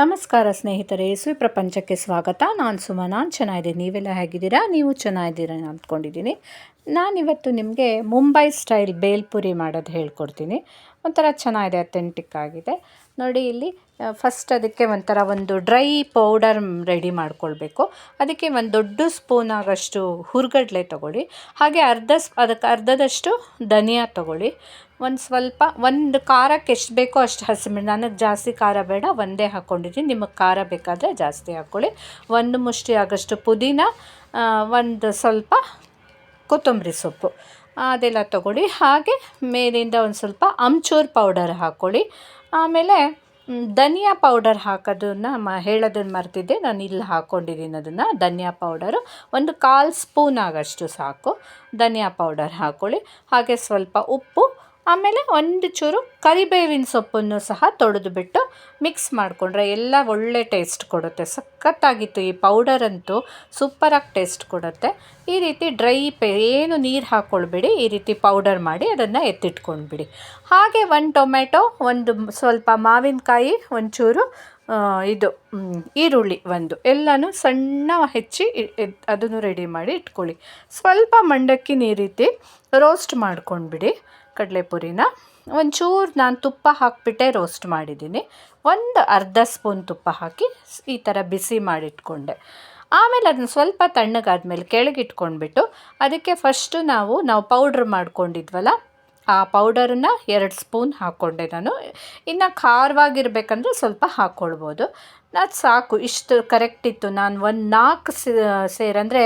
ನಮಸ್ಕಾರ ಸ್ನೇಹಿತರೆ ಸುಯ್ ಪ್ರಪಂಚಕ್ಕೆ ಸ್ವಾಗತ. ನಾನು ಸುಮ ನಾನು ಚೆನ್ನಾಗಿದ್ದೀನಿ. ನೀವೆಲ್ಲ ಹೇಗಿದ್ದೀರಾ? ನೀವು ಚೆನ್ನಾಗಿದ್ದೀರಾ ಅಂದ್ಕೊಂಡಿದ್ದೀನಿ. ನಾನಿವತ್ತು ನಿಮಗೆ ಮುಂಬೈ ಸ್ಟೈಲ್ ಬೇಲ್ಪುರಿ ಮಾಡೋದು ಹೇಳ್ಕೊಡ್ತೀನಿ. ಒಂಥರ ಚೆನ್ನಾಗಿದೆ ಅಥೆಂಟಿಕ್ ಆಗಿದೆ. ನೋಡಿ ಇಲ್ಲಿ ಫಸ್ಟ್ ಅದಕ್ಕೆ ಒಂಥರ ಒಂದು ಡ್ರೈ ಪೌಡರ್ ರೆಡಿ ಮಾಡ್ಕೊಳ್ಬೇಕು. ಅದಕ್ಕೆ ಒಂದು ದೊಡ್ಡ ಸ್ಪೂನ್ ಆಗೋಷ್ಟು ಹುರ್ಗಡ್ಲೆ ತೊಗೊಳ್ಳಿ. ಹಾಗೆ ಅರ್ಧ ಸ್, ಅದಕ್ಕೆ ಅರ್ಧದಷ್ಟು ಧನಿಯಾ ತೊಗೊಳ್ಳಿ. ಒಂದು ಸ್ವಲ್ಪ, ಒಂದು ಖಾರಕ್ಕೆ ಎಷ್ಟು ಬೇಕೋ ಅಷ್ಟು ಹಸಿಮೆಣ್, ನನಗೆ ಜಾಸ್ತಿ ಖಾರ ಬೇಡ, ಒಂದೇ ಹಾಕ್ಕೊಂಡಿದ್ದೀನಿ ನಿಮಗೆ ಖಾರ ಬೇಕಾದರೆ ಜಾಸ್ತಿ ಹಾಕ್ಕೊಳ್ಳಿ. ಒಂದು ಮುಷ್ಟಿ ಆಗಷ್ಟು ಪುದೀನ ಒಂದು ಸ್ವಲ್ಪ ಕೊತ್ತಂಬರಿ ಸೊಪ್ಪು. ಅದೆಲ್ಲ ತೊಗೊಳ್ಳಿ. ಹಾಗೆ ಮೇಲಿಂದ ಒಂದು ಸ್ವಲ್ಪ ಅಮ್ಚೂರ್ ಪೌಡರ್ ಹಾಕ್ಕೊಳ್ಳಿ ಆಮೇಲೆ ಧನಿಯಾ ಪೌಡರ್ ಹಾಕೋದನ್ನು ಮ, ಹೇಳೋದನ್ನು ಮರ್ತಿದ್ದೆ. ನಾನು ಇಲ್ಲಿ ಹಾಕ್ಕೊಂಡಿದ್ದೀನಿ ಅದನ್ನು, ಧನಿಯಾ ಪೌಡರು. ಒಂದು ಕಾಲು ಸ್ಪೂನ್ ಆಗೋಷ್ಟು ಸಾಕು. ಧನಿಯಾ ಪೌಡರ್ ಹಾಕ್ಕೊಳ್ಳಿ ಹಾಗೆ ಸ್ವಲ್ಪ ಉಪ್ಪು ಆಮೇಲೆ ಒಂದು ಚೂರು ಕರಿಬೇವಿನ ಸೊಪ್ಪನ್ನು ಸಹ ತೊಳೆದುಬಿಟ್ಟು ಮಿಕ್ಸ್ ಮಾಡಿಕೊಂಡ್ರೆ ಎಲ್ಲ ಒಳ್ಳೆ ಟೇಸ್ಟ್ ಕೊಡುತ್ತೆ. ಸಖತ್ತಾಗಿತ್ತು ಈ ಪೌಡರ್ ಅಂತೂ ಸೂಪರಾಗಿ ಟೇಸ್ಟ್ ಕೊಡುತ್ತೆ. ಈ ರೀತಿ ಡ್ರೈ ಪೇ, ಏನು ನೀರು ಹಾಕ್ಕೊಳ್ಬೇಡಿ ಈ ರೀತಿ ಪೌಡರ್ ಮಾಡಿ ಅದನ್ನು ಎತ್ತಿಟ್ಕೊಂಡ್ಬಿಡಿ. ಹಾಗೆ ಒಂದು ಟೊಮೆಟೊ ಒಂದು ಸ್ವಲ್ಪ ಮಾವಿನಕಾಯಿ ಒಂಚೂರು ಇದು ಈರುಳ್ಳಿ ಒಂದು. ಎಲ್ಲನೂ ಸಣ್ಣ ಹೆಚ್ಚಿ ಅದನ್ನು ರೆಡಿ ಮಾಡಿ ಇಟ್ಕೊಳ್ಳಿ. ಸ್ವಲ್ಪ ಮಂಡಕ್ಕಿ ನೀರಿತಿ ರೋಸ್ಟ್ ಮಾಡ್ಕೊಂಡ್ಬಿಡಿ ಕಡಲೆಪುರಿನ. ಒಂಚೂರು ನಾನು ತುಪ್ಪ ಹಾಕಿಬಿಟ್ಟೆ ರೋಸ್ಟ್ ಮಾಡಿದ್ದೀನಿ. ಒಂದು ಅರ್ಧ ಸ್ಪೂನ್ ತುಪ್ಪ ಹಾಕಿ ಈ ಥರ ಬಿಸಿ ಮಾಡಿಟ್ಕೊಂಡೆ. ಆಮೇಲೆ ಅದನ್ನು ಸ್ವಲ್ಪ ತಣ್ಣಗಾದ್ಮೇಲೆ ಕೆಳಗಿಟ್ಕೊಂಡ್ಬಿಟ್ಟು ಅದಕ್ಕೆ ಫಸ್ಟು ನಾವು ನಾವು ಪೌಡ್ರ್ ಮಾಡ್ಕೊಂಡಿದ್ವಲ್ಲ ಆ ಪೌಡರನ್ನು ಎರಡು ಸ್ಪೂನ್ ಹಾಕ್ಕೊಂಡೆ ನಾನು. ಇನ್ನು ಖಾರವಾಗಿರ್ಬೇಕಂದ್ರೆ ಸ್ವಲ್ಪ ಹಾಕ್ಕೊಳ್ಬೋದು. ಅದು ಸಾಕು, ಇಷ್ಟು ಕರೆಕ್ಟ್ ಇತ್ತು. ನಾನು ಒಂದು ನಾಲ್ಕು ಸೇರಂದರೆ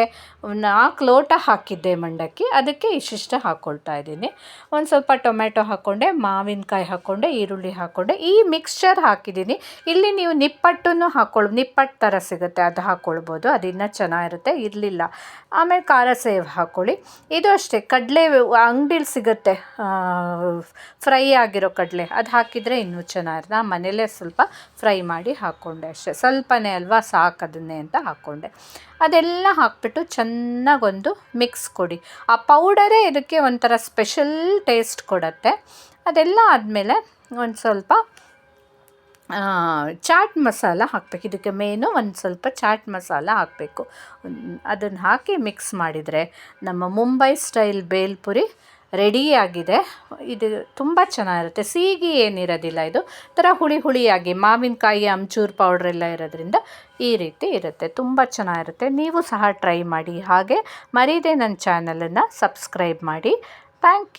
ನಾಲ್ಕು ಲೋಟ ಹಾಕಿದ್ದೆ ಮಂಡಕ್ಕಿ. ಅದಕ್ಕೆ ಇಷ್ಟಿಷ್ಟು ಹಾಕ್ಕೊಳ್ತಾ ಇದ್ದೀನಿ. ಒಂದು ಸ್ವಲ್ಪ ಟೊಮೆಟೊ ಹಾಕ್ಕೊಂಡೆ ಮಾವಿನಕಾಯಿ ಹಾಕ್ಕೊಂಡೆ ಈರುಳ್ಳಿ ಹಾಕ್ಕೊಂಡೆ ಈ ಮಿಕ್ಸ್ಚರ್ ಹಾಕಿದ್ದೀನಿ. ಇಲ್ಲಿ ನೀವು ನಿಪ್ಪಟ್ಟನ್ನು ಹಾಕ್ಕೊಳ್ ನಿಪ್ಪಟ್ಟು ಥರ ಸಿಗುತ್ತೆ, ಅದು ಹಾಕ್ಕೊಳ್ಬೋದು ಅದು ಇನ್ನೂ ಚೆನ್ನಾಗಿರುತ್ತೆ, ಇರಲಿಲ್ಲ. ಆಮೇಲೆ ಖಾರ ಸೇವ್ ಹಾಕ್ಕೊಳ್ಳಿ ಇದು ಅಷ್ಟೇ, ಕಡಲೆ ಅಂಗಡೀಲಿ ಸಿಗುತ್ತೆ ಫ್ರೈ ಆಗಿರೋ ಕಡಲೆ. ಅದು ಹಾಕಿದರೆ ಇನ್ನೂ ಚೆನ್ನಾಗಿರುತ್ತೆ. ನಾನು ಮನೇಲೇ ಸ್ವಲ್ಪ ಫ್ರೈ ಮಾಡಿ ಹಾಕ್ಕೊಂಡೆ ಅಷ್ಟೇ ಸ್ವಲ್ಪನೇ ಅಲ್ವಾ ಸಾಕು ಅದನ್ನೇ ಅಂತ ಹಾಕ್ಕೊಂಡೆ ಅದೆಲ್ಲ ಹಾಕ್ಬಿಟ್ಟು ಚೆನ್ನಾಗೊಂದು ಮಿಕ್ಸ್ ಕೊಡಿ. ಆ ಪೌಡರೇ ಇದಕ್ಕೆ ಒಂಥರ ಸ್ಪೆಷಲ್ ಟೇಸ್ಟ್ ಕೊಡುತ್ತೆ. ಅದೆಲ್ಲ ಆದಮೇಲೆ ಒಂದು ಸ್ವಲ್ಪ ಚಾಟ್ ಮಸಾಲ ಹಾಕಬೇಕು. ಇದಕ್ಕೆ ಮೇನು ಒಂದು ಸ್ವಲ್ಪ ಚಾಟ್ ಮಸಾಲ ಹಾಕಬೇಕು. ಅದನ್ನು ಹಾಕಿ ಮಿಕ್ಸ್ ಮಾಡಿದರೆ ನಮ್ಮ ಮುಂಬೈ ಸ್ಟೈಲ್ ಬೇಲ್ಪುರಿ ರೆಡಿಯಾಗಿದೆ. ಇದು ತುಂಬ ಚೆನ್ನಾಗಿರುತ್ತೆ. ಸಿಹಿಗೆ ಏನಿರೋದಿಲ್ಲ ಇದು. ಥರ ಹುಳಿ ಹುಳಿಯಾಗಿ ಮಾವಿನಕಾಯಿ, ಅಮ್ಚೂರು ಪೌಡ್ರೆಲ್ಲ ಇರೋದ್ರಿಂದ ಈ ರೀತಿ ಇರುತ್ತೆ. ತುಂಬ ಚೆನ್ನಾಗಿರುತ್ತೆ. ನೀವು ಸಹ ಟ್ರೈ ಮಾಡಿ. ಹಾಗೆ ಮರೀದೆ ನನ್ನ ಚಾನಲನ್ನು ಸಬ್ಸ್ಕ್ರೈಬ್ ಮಾಡಿ. Thank you